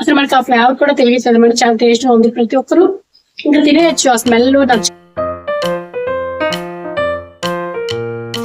అసలు మనకి ఆ ఫ్లేవర్ కూడా తెలియదు అనమాట చాలా టేస్ట్గా ఉంది ప్రతి ఒక్కరు. ఇంకా తినేయచ్చు. ఆ స్మెల్ నచ్చ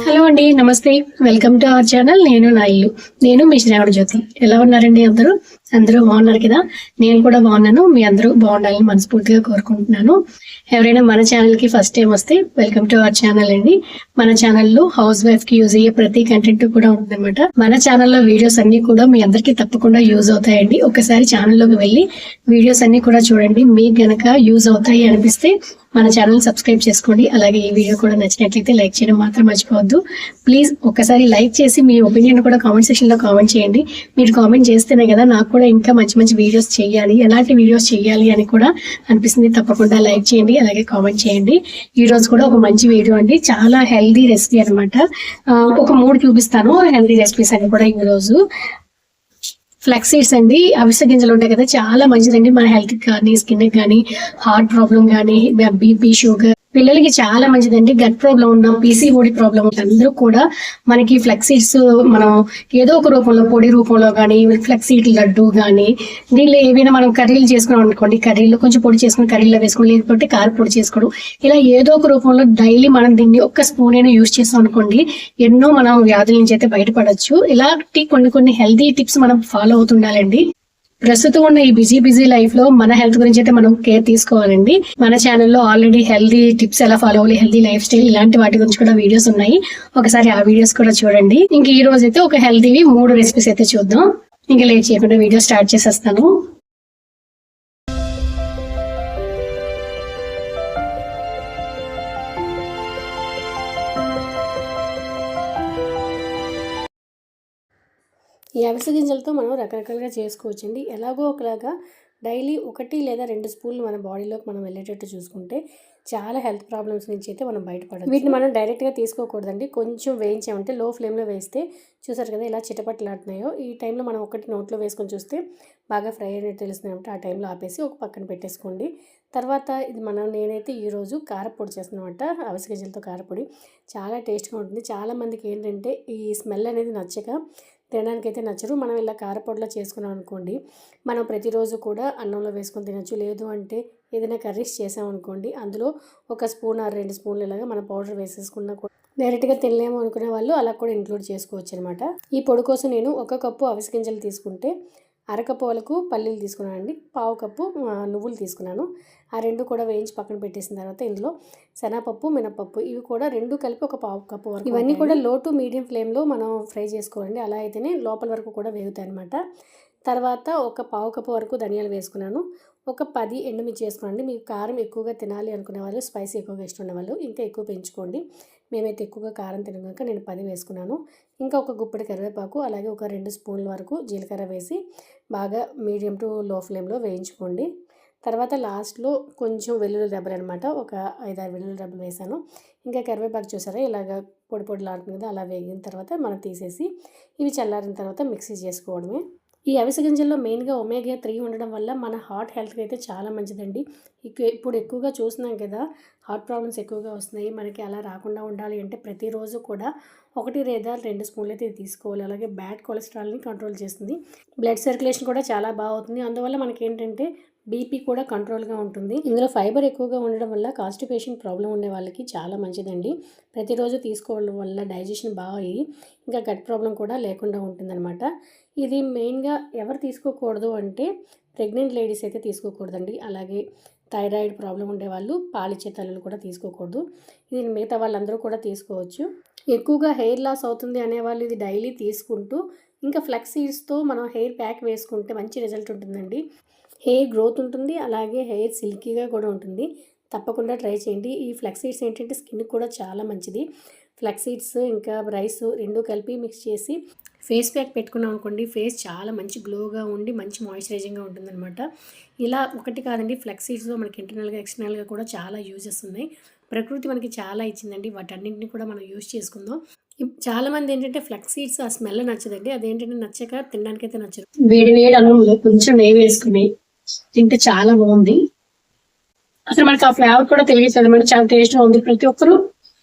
హలో అండి నమస్తే. వెల్కమ్ టు అవర్ ఛానల్ నేను నా ఇల్లు. నేను మీ శ్రావణ జ్యోతి ఎలా ఉన్నారండి అందరూ? అందరూ బాగున్నారు కదా? నేను కూడా బాగున్నాను. మీ అందరూ బాగుండాలని మనస్ఫూర్తిగా కోరుకుంటున్నాను. ఎవరైనా మన ఛానల్కి ఫస్ట్ టైం వస్తే వెల్కమ్ టు అవర్ ఛానల్ అండి. మన ఛానల్లో హౌస్ వైఫ్కి యూజ్ అయ్యే ప్రతి కంటెంట్ కూడా ఉంటుందన్నమాట మన ఛానల్లో వీడియోస్ అన్ని కూడా మీ అందరికీ తప్పకుండా యూజ్ అవుతాయండి. ఒకసారి ఛానల్లోకి వెళ్ళి వీడియోస్ అన్ని కూడా చూడండి. మీకు గనక యూజ్ అవుతాయి అనిపిస్తే మన ఛానల్ సబ్స్క్రైబ్ చేసుకోండి. అలాగే ఈ వీడియో కూడా నచ్చినట్లయితే లైక్ చేయడం మాత్రం మర్చిపోవద్దు. ప్లీజ్ ఒక్కసారి లైక్ చేసి మీ ఒపీనియన్ కూడా కామెంట్ సెక్షన్లో కామెంట్ చేయండి. మీరు కామెంట్ చేస్తేనే కదా నాకు కూడా ఇంకా మంచి మంచి వీడియోస్ చేయాలి. ఎలాంటి వీడియోస్ చేయాలి అని కూడా అనిపిస్తుంది. తప్పకుండా లైక్ చేయండి. అలాగే కామెంట్ చేయండి. ఈ రోజు కూడా ఒక మంచి వీడియో అండి. చాలా హెల్దీ రెసిపీ అనమాట ఒక మూడు చూపిస్తాను. హెల్దీ రెసిపీస్ అని కూడా ఈ రోజు. ఫ్లెక్స్ సీడ్స్ అండి. అవిసె గింజలు ఉంటాయి కదా. చాలా మంచిదండి. మన హెల్త్ కానీ స్కిన్ కానీ హార్ట్ ప్రాబ్లం కానీ బీపీ షుగర్ పిల్లలకి చాలా మంచిదండి. గట్ ప్రాబ్లం ఉన్న పీసీఓడి ప్రాబ్లం ఉన్న అందరూ కూడా మనకి ఫ్లెక్స్ మనం ఏదో ఒక రూపంలో పొడి రూపంలో కానీ ఫ్లెక్స్ లడ్డు కానీ దీనిలో ఏవైనా మనం కర్రీలు చేసుకున్నాం అనుకోండి కర్రీలో కొంచెం పొడి చేసుకుని కర్రీలో వేసుకోండి లేకపోతే కారు పొడి చేసుకోవడం ఇలా ఏదో ఒక రూపంలో డైలీ మనం దీన్ని ఒక్క స్పూన్ అయినా యూజ్ చేస్తాం అనుకోండి ఎన్నో మనం వ్యాధుల నుంచి అయితే బయటపడచ్చు. ఇలాంటి కొన్ని కొన్ని హెల్దీ టిప్స్ మనం ఫాలో అవుతుండాలండి. ప్రస్తుతం ఉన్న ఈ బిజీ బిజీ లైఫ్లో మన హెల్త్ గురించి అయితే మనం కేర్ తీసుకోవాలండి. మన ఛానల్లో ఆల్రెడీ హెల్దీ టిప్స్ ఎలా ఫాలో అవ్వాలి హెల్దీ లైఫ్ స్టైల్ ఇలాంటి వాటి గురించి కూడా వీడియోస్ ఉన్నాయి. ఒకసారి ఆ వీడియోస్ కూడా చూడండి. ఇంక ఈ రోజు అయితే ఒక హెల్తీవి మూడు రెసిపీస్ అయితే చూద్దాం. ఇంకా లేట్ చేయకుండా వీడియో స్టార్ట్ చేసేస్తాను. ఈ అవిసె గింజలతో మనం రకరకాలుగా చేసుకోవచ్చండి. ఎలాగో ఒకలాగా డైలీ ఒకటి లేదా రెండు స్పూన్లు మన బాడీలోకి మనం వెళ్ళేటట్టు చూసుకుంటే చాలా హెల్త్ ప్రాబ్లమ్స్ నుంచి అయితే మనం బయటపడదు వీటిని మనం డైరెక్ట్గా తీసుకోకూడదండి. కొంచెం వేయించామంటే లో ఫ్లేమ్లో వేస్తే చూసారు కదా ఇలా చిటపట్లాడుతున్నాయో. ఈ టైంలో మనం ఒకటి నోట్లో వేసుకొని చూస్తే బాగా ఫ్రై అయినట్టు తెలుస్తుంది ఆ టైంలో ఆపేసి ఒక పక్కన పెట్టేసుకోండి. తర్వాత ఇది మనం నేనైతే ఈరోజు కారపొడి చేస్తున్నామంట అవిసె గింజలతో కారపొడి. చాలా టేస్ట్గా ఉంటుంది. చాలామందికి ఏంటంటే ఈ స్మెల్ అనేది నచ్చక తినడానికి అయితే నచ్చరు మనం ఇలా కారపొడిలో చేసుకున్నాం అనుకోండి మనం ప్రతిరోజు కూడా అన్నంలో వేసుకొని తినచ్చు. లేదు అంటే ఏదైనా కర్రీస్ చేసామనుకోండి అందులో ఒక స్పూన్ ఆరు రెండు స్పూన్లు ఇలాగా మనం పౌడర్ వేసేసుకున్నా కూడా డైరెక్ట్గా తినలేము అనుకునే వాళ్ళు అలా కూడా ఇంక్లూడ్ చేసుకోవచ్చు అనమాట ఈ పొడి కోసం నేను ఒక కప్పు అవిసె గింజలు తీసుకుంటే అరకప్పు వరకు పల్లీలు తీసుకున్నాను అండి పావు కప్పు నువ్వులు తీసుకున్నాను. ఆ రెండు కూడా వేయించి పక్కన పెట్టేసిన తర్వాత ఇందులో శనగపప్పు మినపప్పు ఇవి కూడా రెండు కలిపి ఒక పావు కప్పు వరకు ఇవన్నీ కూడా లో టు మీడియం ఫ్లేమ్లో మనం ఫ్రై చేసుకోవాలండి. అలా అయితేనే లోపల వరకు కూడా వేగుతాయి అనమాట తర్వాత ఒక పావు కప్పు వరకు ధనియాలు వేసుకున్నాను. ఒక పది ఎండుమిర్చి వేసుకోండి. మీకు కారం ఎక్కువగా తినాలి అనుకునే వాళ్ళు స్పైసీ ఎక్కువగా ఇష్టం ఉన్న వాళ్ళు ఇంకా ఎక్కువ పెంచుకోండి. మేమైతే ఎక్కువగా కారం తినడం కనుక నేను పది వేసుకున్నాను. ఇంకా ఒక గుప్పెడి కరివేపాకు అలాగే ఒక రెండు స్పూన్ల వరకు జీలకర్ర వేసి బాగా మీడియం టు లో ఫ్లేమ్లో వేయించుకోండి. తర్వాత లాస్ట్లో కొంచెం వెల్లుల్లి రెబ్బలు అనమాట. ఒక ఐదారు వెల్లుల్లి రెబ్బలు వేసాను. ఇంకా కరివేపాకు చూసారా? ఇలాగ పొడి పొడిలాడుతుంది కదా అలా వేగిన తర్వాత మనం తీసేసి ఇవి చల్లారిన తర్వాత మిక్సీ చేసుకోవడమే. ఈ అవిసె గింజల్లో మెయిన్గా ఒమేగా త్రీ ఉండడం వల్ల మన హార్ట్ హెల్త్కి అయితే చాలా మంచిదండి. ఇప్పుడు ఎక్కువగా చూస్తున్నాం కదా హార్ట్ ప్రాబ్లమ్స్ ఎక్కువగా వస్తున్నాయి. మనకి అలా రాకుండా ఉండాలి అంటే ప్రతిరోజు కూడా ఒకటి లేదా రెండు స్పూన్లు అయితే తీసుకోవాలి. అలాగే బ్యాడ్ కొలెస్ట్రాల్ని కంట్రోల్ చేస్తుంది. బ్లడ్ సర్క్యులేషన్ కూడా చాలా బాగా అవుతుంది. అందువల్ల మనకి ఏంటంటే బీపీ కూడా కంట్రోల్గా ఉంటుంది. ఇందులో ఫైబర్ ఎక్కువగా ఉండడం వల్ల కాన్స్టిపేషన్ ప్రాబ్లం ఉండే వాళ్ళకి చాలా మంచిదండి. ప్రతిరోజు తీసుకోవడం వల్ల డైజెషన్ బాగా అయ్యి ఇంకా గట్ ప్రాబ్లం కూడా లేకుండా ఉంటుందన్నమాట. ఇది మెయిన్గా ఎవరు తీసుకోకూడదు అంటే ప్రెగ్నెంట్ లేడీస్ అయితే తీసుకోకూడదండి. అలాగే థైరాయిడ్ ప్రాబ్లం ఉండేవాళ్ళు పాలిచ్చే తల్లులు కూడా తీసుకోకూడదు. ఇది మిగతా వాళ్ళందరూ కూడా తీసుకోవచ్చు. ఎక్కువగా హెయిర్ లాస్ అవుతుంది అనేవాళ్ళు ఇది డైలీ తీసుకుంటూ ఇంకా ఫ్లెక్స్ సీడ్స్తో మనం హెయిర్ ప్యాక్ వేసుకుంటే మంచి రిజల్ట్ ఉంటుందండి. హెయిర్ గ్రోత్ ఉంటుంది అలాగే హెయిర్ సిల్కీగా కూడా ఉంటుంది. తప్పకుండా ట్రై చేయండి. ఈ ఫ్లెక్స్ సీడ్స్ ఏంటంటే స్కిన్ కూడా చాలా మంచిది. ఫ్లెక్స్ సీడ్స్ ఇంకా రైస్ రెండు కలిపి మిక్స్ చేసి ఫేస్ ప్యాక్ పెట్టుకున్నాం అనుకోండి ఫేస్ చాలా మంచి గ్లోగా ఉండి మంచి మాయిశ్చరైజింగ్గా ఉంటుందన్నమాట. ఇలా ఒకటి కాదండి ఫ్లెక్స్ సీడ్స్లో మనకి ఇంటర్నల్గా ఎక్స్టర్నల్గా కూడా చాలా యూజెస్ ఉన్నాయి. ప్రకృతి మనకి చాలా ఇచ్చిందండి వాటన్నింటిని కూడా మనం యూజ్ చేసుకుందాం. చాలామంది ఏంటంటే ఫ్లెక్స్ సీడ్స్ ఆ స్మెల్ నచ్చదండి అదేంటంటే నచ్చక తినడానికైతే నచ్చదు వేడి వేడి అన్నంలో కొంచెం నెయ్యి వేసుకుని తింటే చాలా బాగుంది. అసలు మనకి ఆ ఫ్లేవర్ కూడా తెలియదు మనకి చాలా టేస్ట్గా ఉంది. ప్రతి ఒక్కరు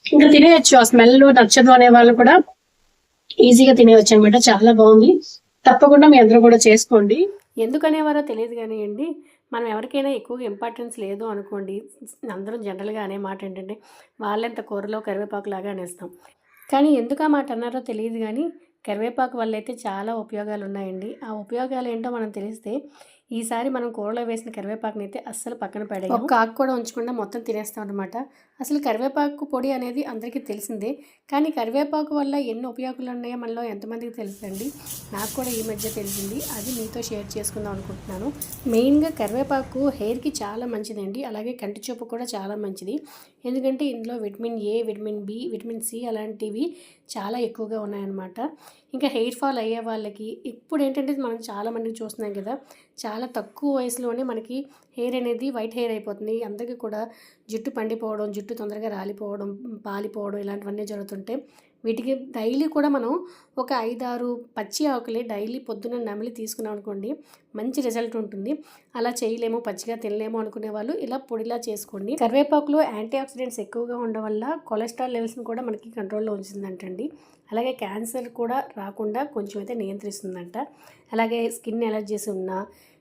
ఇంకా తినేయచ్చు. ఆ స్మెల్ నచ్చదు అనే వాళ్ళు కూడా ఈజీగా తినేయచ్చు అనమాట చాలా బాగుంది. తప్పకుండా మీ అందరూ కూడా చేసుకోండి. ఎందుకనేవారో తెలియదు కానివ్వండి మనం ఎవరికైనా ఎక్కువగా ఇంపార్టెన్స్ లేదు అనుకోండి అందరం జనరల్గా అనే మాట ఏంటంటే వాళ్ళెంత కూరలో కరివేపాకు లాగా అనేస్తాం. కానీ ఎందుకు ఆ మాట అన్నారో తెలియదు కానీ కరివేపాకు వల్ల అయితే చాలా ఉపయోగాలు ఉన్నాయండి. ఆ ఉపయోగాలు ఏంటో మనం తెలిస్తే ఈసారి మనం కూరలో వేసిన కరివేపాకుని అయితే అస్సలు పక్కన పడేయం ఒక ఆకు కూడా ఉంచకుండా మొత్తం తినేస్తాం అనమాట అసలు కరివేపాకు పొడి అనేది అందరికీ తెలిసిందే కానీ కరివేపాకు వల్ల ఎన్ని ఉపయోగాలు ఉన్నాయో మనలో ఎంతమందికి తెలుసండి? నాకు కూడా ఈ మధ్య తెలిసింది. అది మీతో షేర్ చేసుకుందాం అనుకుంటున్నాను. మెయిన్గా కరివేపాకు హెయిర్కి చాలా మంచిదండి. అలాగే కంటి చూపు కూడా చాలా మంచిది. ఎందుకంటే ఇందులో vitamin A vitamin B vitamin C అలాంటివి చాలా ఎక్కువగా ఉన్నాయన్నమాట. ఇంకా హెయిర్ ఫాల్ అయ్యే వాళ్ళకి ఇప్పుడు ఏంటంటే మనం చాలామందికి చూస్తున్నాం కదా చాలా తక్కువ వయసులోనే మనకి హెయిర్ అనేది వైట్ హెయిర్ అయిపోతుంది. అందరికీ కూడా జుట్టు పండిపోవడం జుట్టు తొందరగా రాలిపోవడం పాలిపోవడం ఇలాంటివన్నీ జరుగుతుంటే వీటికి డైలీ కూడా మనం ఒక ఐదారు పచ్చి ఆకులే డైలీ పొద్దున్న నమిలి తీసుకున్నాం అనుకోండి మంచి రిజల్ట్ ఉంటుంది. అలా చేయలేము పచ్చిగా తినలేము అనుకునే వాళ్ళు ఇలా పొడిలా చేసుకోండి. కరివేపాకులో యాంటీ ఆక్సిడెంట్స్ ఎక్కువగా ఉండడం వల్ల కొలెస్ట్రాల్ లెవెల్స్ని కూడా మనకి కంట్రోల్లో ఉంచుతుందంటండి. అలాగే క్యాన్సర్ కూడా రాకుండా కొంచెం అయితే నియంత్రిస్తుందంట. అలాగే స్కిన్ ఎలర్జీస్ ఉన్నా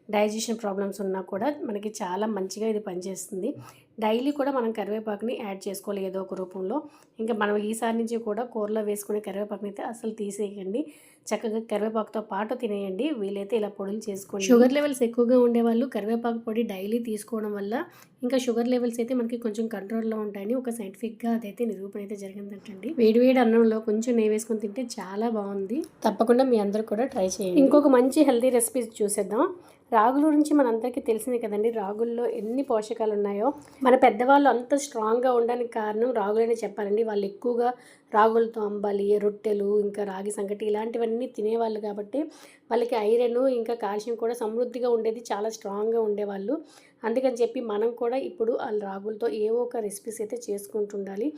డైజెషన్ ప్రాబ్లమ్స్ ఉన్నా కూడా మనకి చాలా మంచిగా ఇది పనిచేస్తుంది. డైలీ కూడా మనం కరివేపాకుని యాడ్ చేసుకోవాలి ఏదో ఒక రూపంలో. ఇంకా మనం ఈసారి నుంచి కూడా కూరలో వేసుకునే కరివేపాకుని అయితే అసలు తీసేయకండి చక్కగా కరివేపాకుతో పాటు తినేయండి. వీలైతే ఇలా పొడులు చేసుకోండి. షుగర్ లెవెల్స్ ఎక్కువగా ఉండేవాళ్ళు కరివేపాకు పొడి డైలీ తీసుకోవడం వల్ల ఇంకా షుగర్ లెవెల్స్ అయితే మనకి కొంచెం కంట్రోల్లో ఉంటాయని ఒక సైంటిఫిక్గా అదైతే నిరూపణ అయితే జరిగిందంటండి. వేడివేడి అన్నంలో కొంచెం నెయ్యి వేసుకొని తింటే చాలా బాగుంది. తప్పకుండా మీ అందరూ కూడా ట్రై చేయండి. ఇంకొక మంచి హెల్తీ రెసిపీ చూసేద్దాం. రాగుల గురించి మనందరికీ తెలిసింది కదండి. రాగుల్లో ఎన్ని పోషకాలు ఉన్నాయో మన పెద్దవాళ్ళు అంత స్ట్రాంగ్గా ఉండడానికి కారణం రాగులనే చెప్పాలండి. వాళ్ళు ఎక్కువగా రాగులతో అంబాలి రొట్టెలు ఇంకా రాగి సంగటి ఇలాంటివన్నీ తినేవాళ్ళు కాబట్టి వాళ్ళకి ఐరన్ ఇంకా కాల్షియం కూడా సమృద్ధిగా ఉండేది చాలా స్ట్రాంగ్గా ఉండేవాళ్ళు. అందుకని చెప్పి మనం కూడా ఇప్పుడు ఆ రాగులతో ఏవో ఒక రెసిపీస్ అయితే చేసుకుంటుండాలి.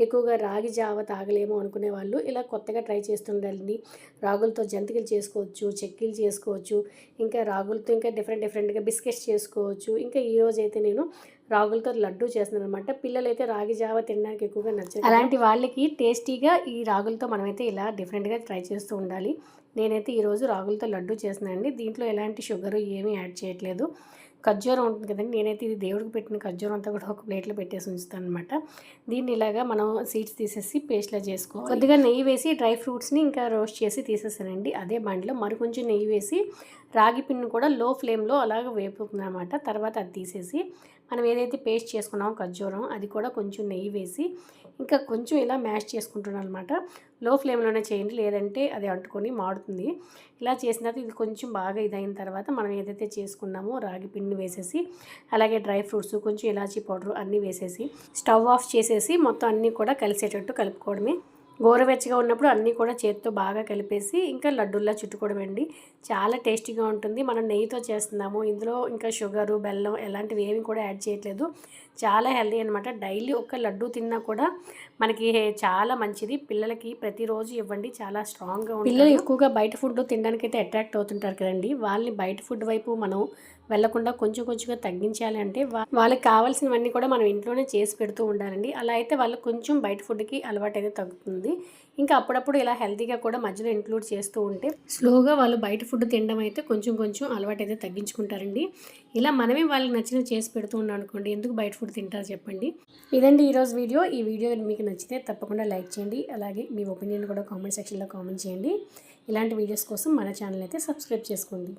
ఎక్కువగా రాగి జావ తాగలేమో అనుకునే వాళ్ళు ఇలా కొత్తగా ట్రై చేస్తుండాలండి రాగులతో జంతికలు చేసుకోవచ్చు చెక్కీలు చేసుకోవచ్చు ఇంకా రాగులతో ఇంకా డిఫరెంట్ డిఫరెంట్గా బిస్కెట్స్ చేసుకోవచ్చు. ఇంకా ఈరోజు అయితే నేను రాగులతో లడ్డు చేస్తున్నాను అనమాట పిల్లలైతే రాగి జావ తినడానికి ఎక్కువగా నచ్చారు అలాంటి వాళ్ళకి టేస్టీగా ఈ రాగులతో మనమైతే ఇలా డిఫరెంట్గా ట్రై చేస్తూ ఉండాలి. నేనైతే ఈరోజు రాగులతో లడ్డు చేస్తున్నానండి దీంట్లో ఎలాంటి షుగర్ ఏమీ యాడ్ చేయట్లేదు. ఖర్జూరం ఉంటుంది కదండి. నేనైతే ఇది దేవుడికి పెట్టిన ఖర్జూరం అంతా కూడా ఒక ప్లేట్లో పెట్టేసి ఉంచుతాను అనమాట దీన్ని ఇలాగా మనం సీడ్స్ తీసేసి పేస్ట్లా చేసుకో కొద్దిగా నెయ్యి వేసి డ్రై ఫ్రూట్స్ని ఇంకా రోస్ట్ చేసి తీసేసానండి. అదే బండిలో మరి కొంచెం నెయ్యి వేసి రాగి పిన్ను కూడా లో ఫ్లేమ్లో అలాగ వేపుతుంది అనమాట తర్వాత అది తీసేసి మనం ఏదైతే పేస్ట్ చేసుకున్నామో ఖర్జూరం అది కూడా కొంచెం నెయ్యి వేసి ఇంకా కొంచెం ఇలా మ్యాష్ చేసుకుంటున్నాను అనమాట లో ఫ్లేమ్లోనే చేయండి లేదంటే అది అంటుకొని మాడుతుంది. ఇలా చేసిన తర్వాత ఇది కొంచెం బాగా ఇదైన తర్వాత మనం ఏదైతే చేసుకున్నామో రాగి పిండి వేసేసి అలాగే డ్రై ఫ్రూట్స్ కొంచెం ఇలాచీ పౌడర్ అన్నీ వేసేసి స్టవ్ ఆఫ్ చేసేసి మొత్తం అన్నీ కూడా కలిసేటట్టు కలుపుకోవడమే. గోరువెచ్చగా ఉన్నప్పుడు అన్నీ కూడా చేతితో బాగా కలిపేసి ఇంకా లడ్డూల్లా చుట్టుకోవడం అండి. చాలా టేస్టీగా ఉంటుంది. మనం నెయ్యితో చేస్తున్నాము. ఇందులో ఇంకా షుగరు బెల్లం ఎలాంటివి ఏమి కూడా యాడ్ చేయట్లేదు. చాలా హెల్దీ అనమాట డైలీ ఒక లడ్డు తిన్నా కూడా మనకి చాలా మంచిది. పిల్లలకి ప్రతిరోజు ఇవ్వండి. చాలా స్ట్రాంగ్గా పిల్లలు ఎక్కువగా బయట ఫుడ్ తినడానికి అయితే అట్రాక్ట్ అవుతుంటారు కదండి. వాళ్ళని బయట ఫుడ్ వైపు మనం వెళ్ళకుండా కొంచెం కొంచెంగా తగ్గించాలి అంటే వాళ్ళకి కావాల్సినవన్నీ కూడా మనం ఇంట్లోనే చేసి పెడుతూ ఉండాలండి. అలా అయితే వాళ్ళకి కొంచెం బయట ఫుడ్కి అలవాటు అయితే తగ్గుతుంది. ఇంకా అప్పుడప్పుడు ఇలా హెల్తీగా కూడా మధ్యలో ఇంక్లూడ్ చేస్తూ ఉంటే స్లోగా వాళ్ళు బయట ఫుడ్ తినడం అయితే కొంచెం కొంచెం అలవాటు అయితే తగ్గించుకుంటారండి. ఇలా మనమే వాళ్ళకి నచ్చినవి చేసి పెడుతూ ఉన్నాం అనుకోండి ఎందుకు బయట ఫుడ్ తింటారు చెప్పండి. ఇదండి ఈరోజు వీడియో. ఈ వీడియో మీకు నచ్చితే తప్పకుండా లైక్ చేయండి అలాగే మీ ఒపీనియన్ కూడా కామెంట్ సెక్షన్లో కామెంట్ చేయండి. ఇలాంటి వీడియోస్ కోసం మన ఛానల్ అయితే సబ్స్క్రైబ్ చేసుకోండి.